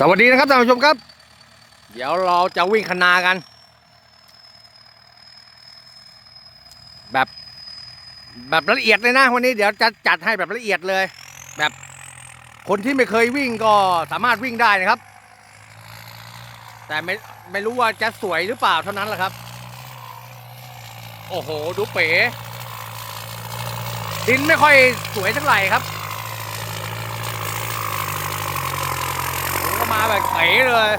สวัสดีนะครับท่านผู้ชมครับ เดี๋ยวเราจะวิ่งคนากัน แบบแบบละเอียดเลยนะ วันนี้เดี๋ยวจะจัดให้แบบละเอียดเลย แบบคนที่ไม่เคยวิ่งก็สามารถวิ่งได้นะครับ แต่ไม่ไม่รู้ว่าจะสวยหรือเปล่าเท่านั้นแหละครับ โอ้โห ดูเป๋ดินไม่ค่อยสวยเท่าไหร่ครับ ผ มาแบบเป๋เลย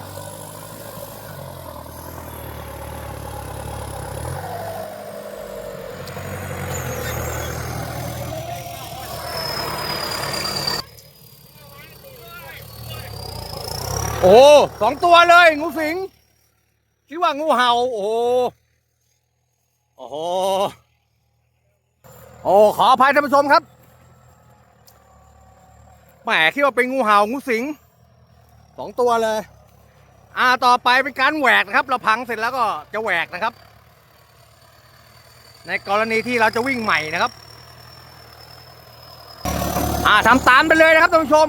โอ้สองตัวเลย งูสิงคิดว่างูเห่า โอ้โหโอ้โหโอ้ขออภัยท่านผู้ชมครับแหมคิดว่าเป็นงูเห่างูสิง สองตัวเลย อ่าต่อไปเป็นการแหวกนะครับ เราพังเสร็จแล้วก็จะแหวกนะครับ ในกรณีที่เราจะวิ่งใหม่นะครับ อ่าทำตามไปเลยนะครับท่านผู้ชม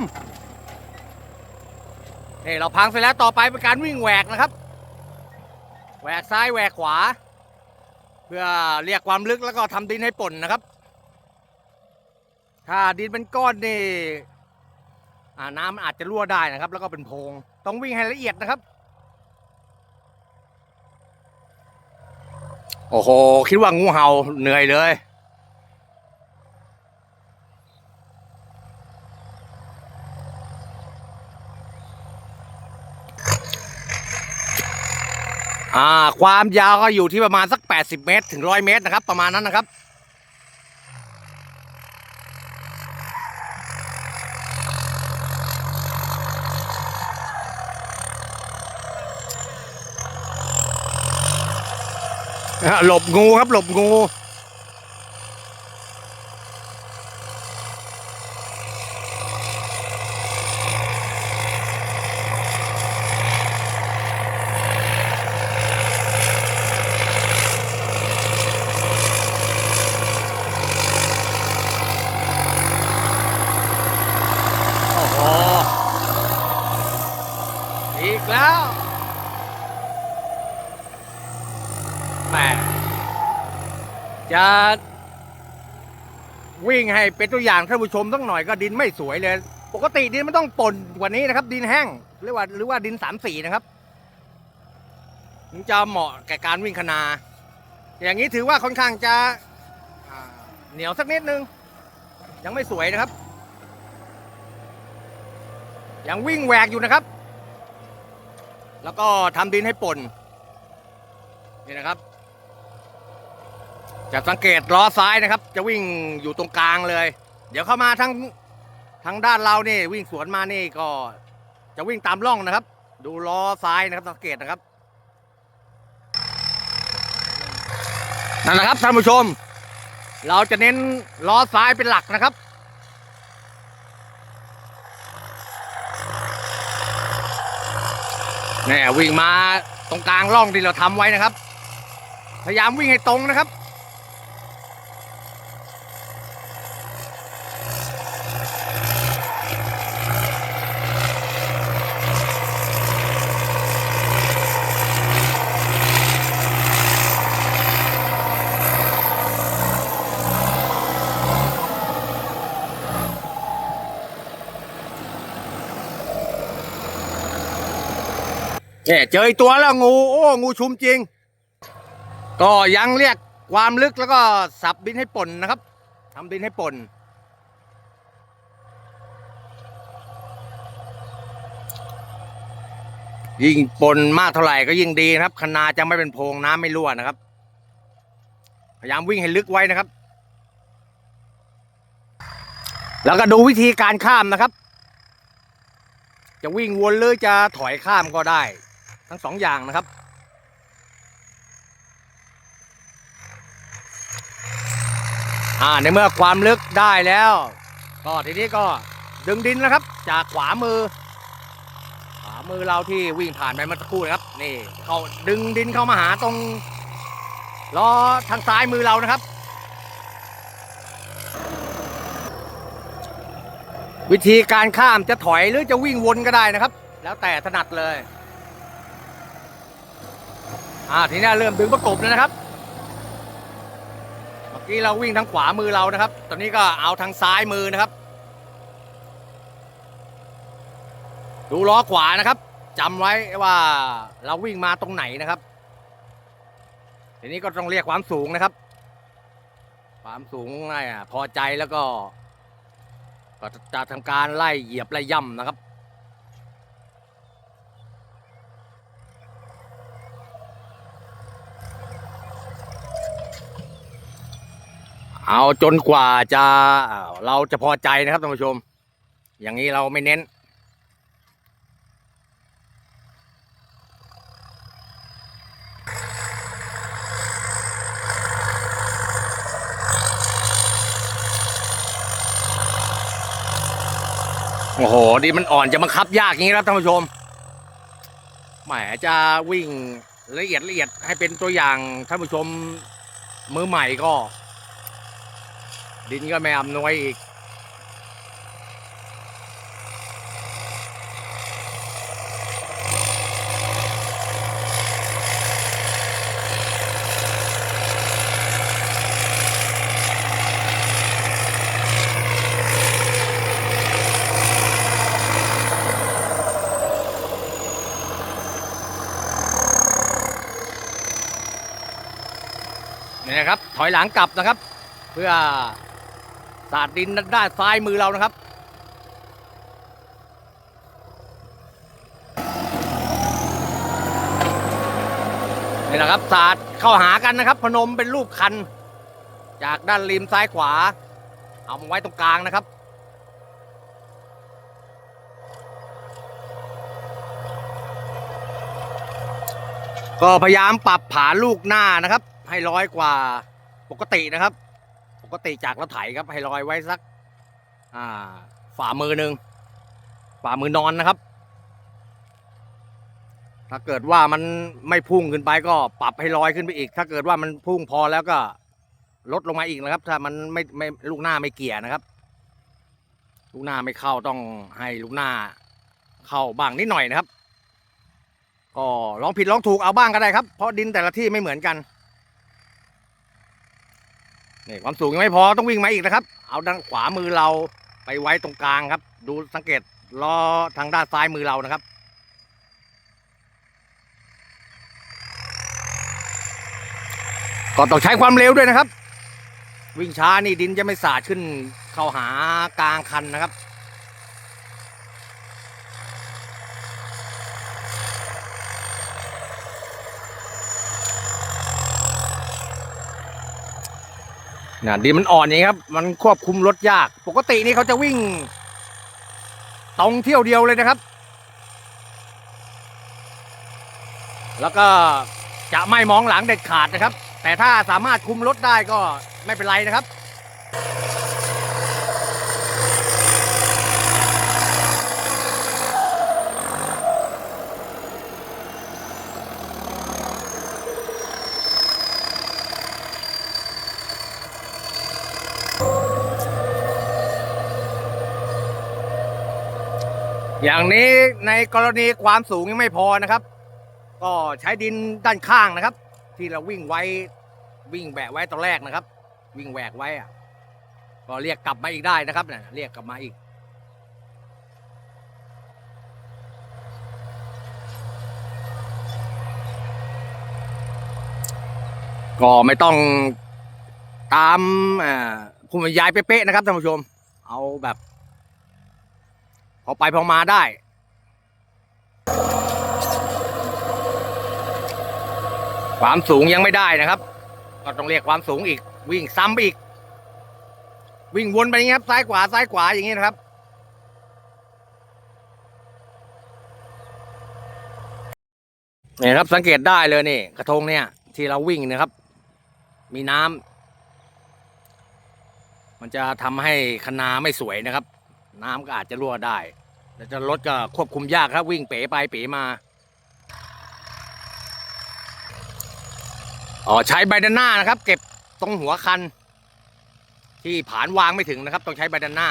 นี่เราพังเสร็จแล้วต่อไปเป็นการวิ่งแหวกนะครับแหวกซ้ายแหวกขวา เพื่อเรียกความลึกแล้วก็ทำดินให้ป่นนะครับ ถ้าดินเป็นก้อนนี่ น้ำมันอาจจะรั่วได้นะครับ แล้วก็เป็นโพงต้องวิ่งให้ละเอียดนะครับ โอ้โห คิดว่างูเห่าเหนื่อยเลยอ่าความยาวก็อยู่ที่ประมาณสัก 80 เมตร ถึง 100 เมตรนะครับ ประมาณนั้นนะครับ หลบงูครับหลบงู โอ้โห อีกแล้วแหม จะวิ่งให้เป็นตัวอย่างท่านผู้ชมสักหน่อยก็ดินไม่สวยเลย ปกติดินมันต้องป่นกว่านี้นะครับ ดินแห้งหรือว่าหรือว่าดินสามสีนะครับถึงจะเหมาะแก่การวิ่งคนาอย่างนี้ถือว่าค่อนข้างจะเหนียวสักนิดนึง ยังไม่สวยนะครับ ยังวิ่งแหวกอยู่นะครับ แล้วก็ทำดินให้ป่นนี่นะครับ จะสังเกตล้อซ้ายนะครับ จะวิ่งอยู่ตรงกลางเลย เดี๋ยวเข้ามาทางทางด้านเรานี่วิ่งสวนมานี่ก็ จะวิ่งตามร่องนะครับ ดูล้อซ้ายนะครับสังเกตนะครับนั่นแหละครับท่านผู้ชม เราจะเน้นล้อซ้ายเป็นหลักนะครับแน่วิ่งมาตรงกลางร่องที่เราทำไว้นะครับ พยายามวิ่งให้ตรงนะครับ เนี่ยเจออีกตัวแล้วงูโอ้งูชุมจริง ก็ยังเรียกความลึกแล้วก็สับดินให้ป่นนะครับทำดินให้ป่นยิ่งป่นมากเท่าไหร่ก็ยิ่งดีนะครับคนาจะไม่เป็นโพรงน้ำไม่รั่วนะครับ พยายามวิ่งให้ลึกไว้นะครับ แล้วก็ดูวิธีการข้ามนะครับ จะวิ่งวนหรือจะถอยข้ามก็ได้ ทั้งสองอย่างนะครับ อ่าในเมื่อความลึกได้แล้ว ก็ทีนี้ก็ดึงดินนะครับ จากขวามือ ขวามือเราที่วิ่งผ่านไปเมื่อสักครู่นะครับ นี่เขาดึงดินเข้ามาหาตรงล้อทางซ้ายมือเรานะครับ วิธีการข้ามจะถอยหรือจะวิ่งวนก็ได้นะครับ แล้วแต่ถนัดเลย อ่าทีนี้เริ่มดึงประกบแล้วนะครับ เมื่อกี้เราวิ่งทางขวามือเรานะครับ ตอนนี้ก็เอาทางซ้ายมือนะครับ ดูล้อขวานะครับจำไว้ว่าเราวิ่งมาตรงไหนนะครับ ทีนี้ก็ต้องเรียกความสูงนะครับ ความสูงไล่พอใจแล้วก็ ก็จะทำการไล่เหยียบไล่ย่ำนะครับ เอาจนกว่าจะเราจะพอใจนะครับท่านผู้ชม อย่างนี้เราไม่เน้น โอ้โหดีมันอ่อนจะบังคับยากอย่างนี้ครับท่านผู้ชมแหมจะวิ่งละเอียดละเอียดให้เป็นตัวอย่างท่านผู้ชมมือใหม่ก็ ดินก็ไม่อำนวยอีก นี่นะครับ ถอยหลังกลับนะครับ เพื่อ สาดดินด้านซ้ายมือเรานะครับ นี่แหละครับสาดเข้าหากันนะครับ พนมเป็นรูปคัน จากด้านริมซ้ายขวา เอามาไว้ตรงกลางนะครับก็พยายามปรับผาลูกหน้านะครับ ให้ร้อยกว่าปกตินะครับ กติจากรถไถครับให้ลอยไว้สัก อ่า ฝ่ามือหนึ่งฝ่ามือนอนนะครับ ถ้าเกิดว่ามันไม่พุ่งขึ้นไปก็ปรับให้ลอยขึ้นไปอีก ถ้าเกิดว่ามันพุ่งพอแล้วก็ลดลงมาอีกนะครับ ถ้ามันไม่ไม่ลูกหน้าไม่เกี่ยนะครับ ลูกหน้าไม่เข้าต้องให้ลูกหน้า เข้าบ้างนิดหน่อยนะครับ ก็ลองผิดลองถูกเอาบ้างก็ได้ครับเพราะดินแต่ละที่ไม่เหมือนกัน นี่ความสูงยังไม่พอต้องวิ่งมาอีกนะครับ เอาด้านขวามือเราไปไว้ตรงกลางครับ ดูสังเกตล้อทางด้านซ้ายมือเรานะครับ ก็ต้องใช้ความเร็วด้วยนะครับ วิ่งช้านี่ดินจะไม่สาดขึ้นเข้าหากลางคันนะครับ นะดินมันอ่อนอย่างนี้ครับ มันควบคุมรถยาก ปกตินี่เขาจะวิ่งตรงเที่ยวเดียวเลยนะครับ แล้วก็จะไม่มองหลังเด็ดขาดนะครับ แต่ถ้าสามารถคุมรถได้ก็ไม่เป็นไรนะครับ อย่างนี้ในกรณีความสูงยังไม่พอนะครับ ก็ใช้ดินด้านข้างนะครับ ที่เราวิ่งไว้วิ่งแบะไว้ตอนแรกนะครับ วิ่งแหวกไว้อะก็เรียกกลับมาอีกได้นะครับเนี่ยเรียกกลับมาอีก ก็ไม่ต้องตามอ่าผู้บรรยายเป๊ะๆนะครับท่านผู้ชม เอาแบบ อไปพอมาได้ ความสูงยังไม่ได้นะครับ ก็ต้องเรียกความสูงอีก วิ่งซ้ำไปอีก วิ่งวนไปอย่างนี้ครับ ซ้ายขวาซ้ายขวาอย่างนี้นะครับนี่ครับสังเกตได้เลยนี่ กระทงเนี่ย ที่เราวิ่งนะครับ มีน้ำมันจะทำให้คะนาไม่สวยนะครับ น้ำก็อาจจะรั่วได้แต่จะรถก็ควบคุมยากครับวิ่งเป๋ไปเป๋มาอ๋อใช้ใบด้านหน้านะครับ เก็บตรงหัวคัน ที่ผานวางไม่ถึงนะครับ ต้องใช้ใบด้านหน้า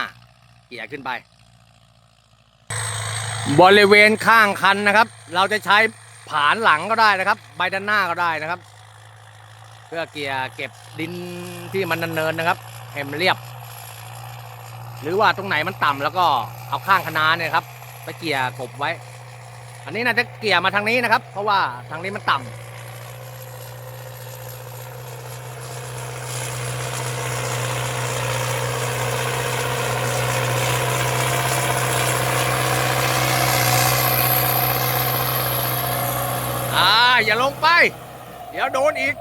เกี่ยขึ้นไป บริเวณข้างคันนะครับ เราจะใช้ผานหลังก็ได้นะครับ ใบด้านหน้าก็ได้นะครับ เพื่อเกียร์เก็บดินที่มันเนินๆนะครับให้มันเรียบ หรือว่าตรงไหนมันต่ำแล้วก็เอาข้างคณาเนี่ยครับไปเกียร์กบไว้ อันนี้น่าจะเกียร์มาทางนี้นะครับ เพราะว่าทางนี้มันต่ำอาอย่าลงไป เดี๋ยวโดนอีก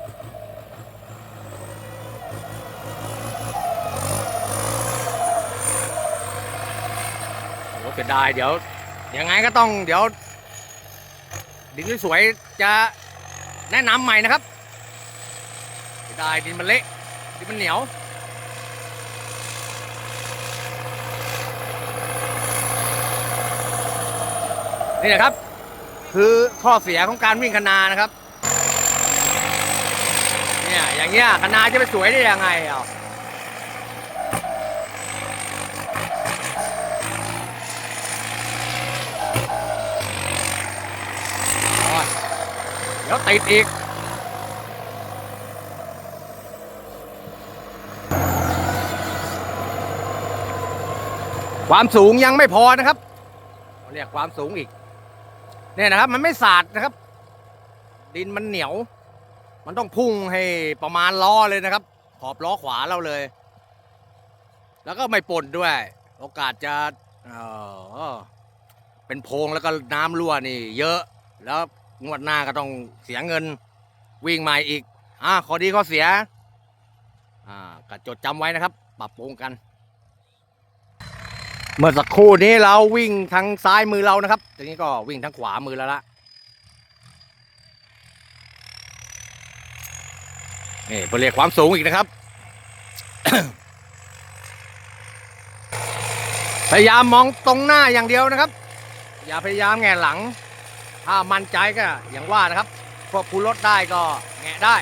โอ้เสียดายเดี๋ยวยังไงก็ต้องเดี๋ยว ดินสวยๆจะแนะนำใหม่นะครับเสียดายดินมันเละดินมันเหนียวนี่นะครับ คือข้อเสียของการวิ่งคนานะครับเนี่ยอย่างเงี้ยคนาจะไปสวยได้ยังไงอะโอ้ยเดี๋ยวติดอีกความสูงยังไม่พอนะครับเรียกความสูงอีก เนี่ยนะครับ มันไม่สาดนะครับ ดินมันเหนียว มันต้องพุ่งให้ประมาณล้อเลยนะครับ ขอบล้อขวาเราเลย แล้วก็ไม่ป่นด้วย โอกาสจะเอ่อเป็นโพรงแล้วก็น้ำรั่วนี่ เยอะแล้ว งวดหน้าก็ต้องเสียเงิน วิ่งใหม่อีกอ่าข้อดีข้อเสียอ่าก็จดจำไว้นะครับ ปรับปรุงกัน เมื่อสักครู่นี้เราวิ่งทางซ้ายมือเรานะครับทีนี้ก็วิ่งทางขวามือแล้วละนี่เพื่อเรียกความสูงอีกนะครับ พยายามมองตรงหน้าอย่างเดียวนะครับ อย่าพยายามแงะหลัง ถ้ามั่นใจก็อย่างว่านะครับควบคุมรถได้ก็แงะได้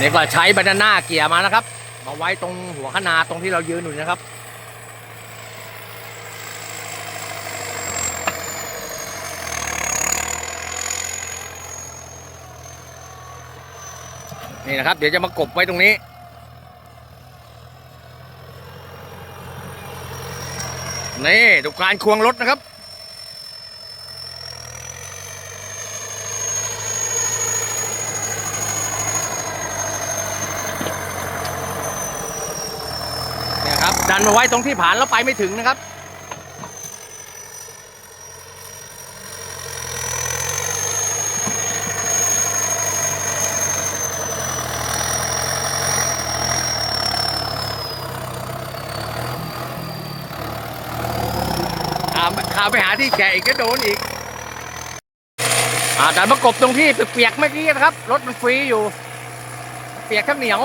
นี่ก็ใช้บานาน่าเกียร์มานะครับ มาไว้ตรงหัวขนาตรงที่เรายืนอยู่นะครับนี่นะครับ เดี๋ยวจะมากบไว้ตรงนี้ นี่ดูการควงรถนะครับเนี่ยครับดันมาไว้ตรงที่ผานแล้วไปไม่ถึงนะครับ ไปหาที่แกะอีกก็โดนอีกอ่าดันมากบตรงที่เปียกๆเมื่อกี้นะครับ รถมันฟรีอยู่ เปียกทั้งเหนียว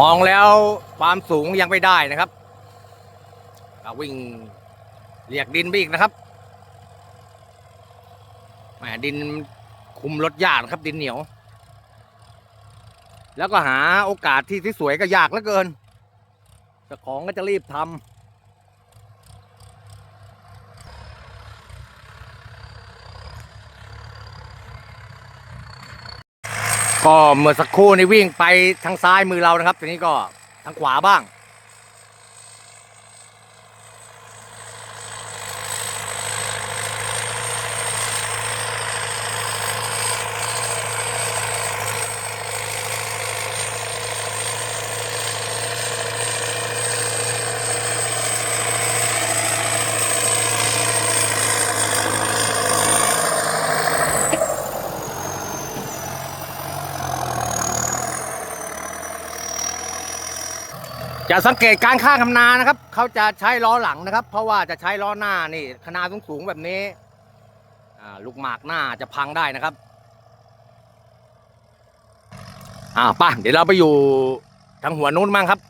มองแล้วความสูงยังไม่ได้นะครับ วิ่ง เรียกดินไปอีกนะครับแหมดินคุมรถยากนะครับ ดินเหนียว แล้วก็หาโอกาสที่ที่สวยก็ยากเหลือเกินเจ้าของก็จะรีบทำก็เมื่อสักครู่นี่วิ่งไปทางซ้ายมือเรานะครับทีนี้ก็ทางขวาบ้าง จะสังเกตการข้างคำนานะครับ เขาจะใช้ล้อหลังนะครับ เพราะว่าจะใช้ล้อหน้านี่คณาสูงสูงๆแบบนี้ลูกหมากหน้าจะพังได้นะครับอ่าป่ะเดี๋ยวเราไปอยู่ทางหัวนู้นมั่งครับ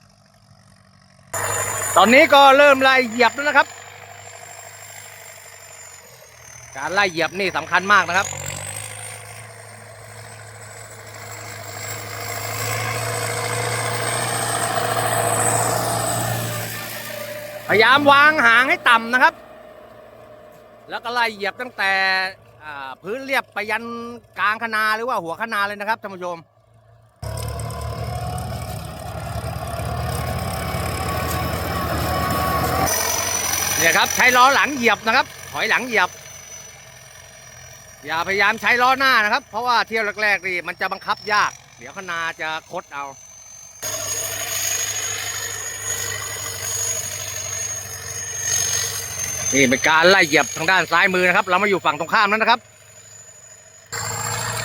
ตอนนี้ก็เริ่มไล่เหยียบแล้วนะครับ การไล่เหยียบนี่สำคัญมากนะครับ พยายามวางหางให้ต่ำนะครับ แล้วก็ไล่เหยียบตั้งแต่พื้นเรียบไปยันกลางคนาหรือว่าหัวคนาเลยนะครับท่านผู้ชมเนี่ยครับใช้ล้อหลังเหยียบนะครับ ถอยหลังเหยียบ อย่าพยายามใช้ล้อหน้านะครับ เพราะว่าเที่ยวแรกๆนี่มันจะบังคับยาก เดี๋ยวคนาจะคดเอา นี่เป็นการไล่เหยียบทางด้านซ้ายมือนะครับ เรามาอยู่ฝั่งตรงข้ามนั้นนะครับ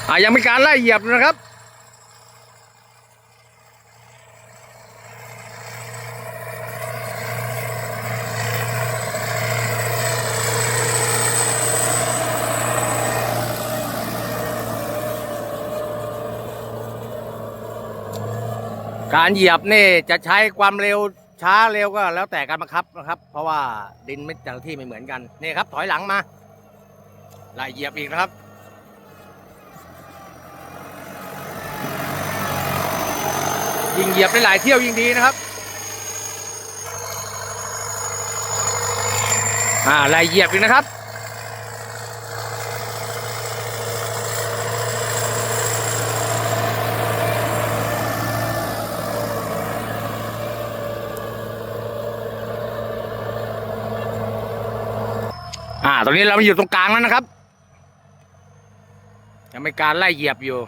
อ่ายังมีการไล่เหยียบนะครับการเหยียบนี่จะใช้ความเร็ว ช้าเร็วก็แล้วแต่การบังคับนะครับ เพราะว่าดินไม่แต่ละที่ไม่เหมือนกันนี่ครับ ถอยหลังมาไล่เหยียบอีกนะครับยิ่งเหยียบได้หลายเที่ยวยิ่งดีนะครับอ่าไล่เหยียบอีกนะครับ ตรงนี้เรามาอยู่ตรงกลางแล้วนะครับ ยังไม่การไล่เหยียบอยู่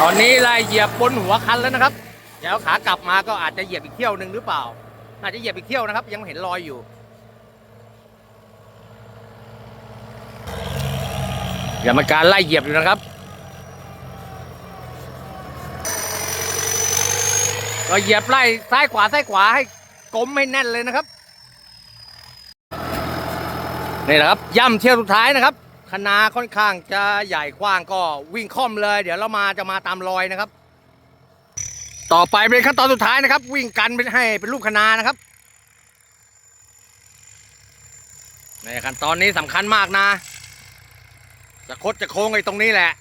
ตอนนี้ไล่เหยียบบนหัวคันแล้วนะครับเดี๋ยวขากลับมาก็อาจจะเหยียบอีกเที่ยวหนึ่งหรือเปล่าอาจจะเหยียบอีกเที่ยวนะครับ ยังเห็นรอยอยู่ อย่ามาการไล่เหยียบอยู่นะครับ ก็เหยียบไล่ซ้ายขวาซ้ายขวาให้กลมให้แน่นเลยนะครับนี่แหละครับย่ำเที่ยวสุดท้ายนะครับคณาค่อนข้างจะใหญ่กว้างก็วิ่งค่อมเลย เดี๋ยวเรามาจะมาตามรอยนะครับ ต่อไปเป็นขั้นตอนสุดท้ายนะครับ วิ่งกันเป็นให้เป็นรูปคณานะครับในขั้นตอนนี้สำคัญมากนะ จะคดจะโค้งไอ้ตรงนี้แหละ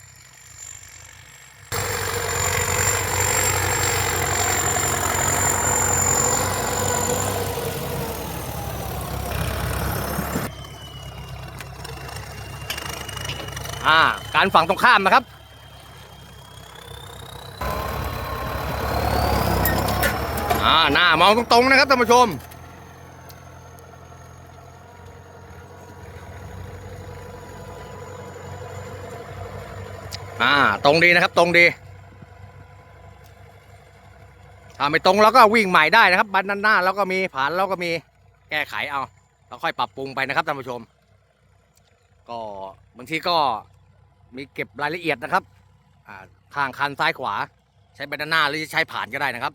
อ่ารฝั่งตรงข้ามนะครับ อ่า หน้ามองตรงๆนะครับท่านผู้ชม อ่า ตรงดีนะครับตรงดี ถ้าไม่ตรงเราก็วิ่งใหม่ได้นะครับ บันด้นหน้าเราก็มีผ่านเราก็มีแก้ไขเอาเราค่อยปรับปรุงไปนะครับท่านผู้ชม ก็บางทีก็ มีเก็บรายละเอียดนะครับอ่าข้างคันซ้ายขวา ใช้ใบด้านหน้าหรือจะใช้ผ่านก็ได้นะครับ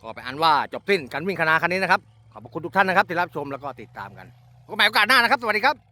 ก็ไปอันว่าจบสิ้นการวิ่งคณะคันนี้นะครับ ขอบคุณทุกท่านนะครับที่รับชมแล้วก็ติดตามกันพบกันใหม่โอกาสหน้านะครับ สวัสดีครับ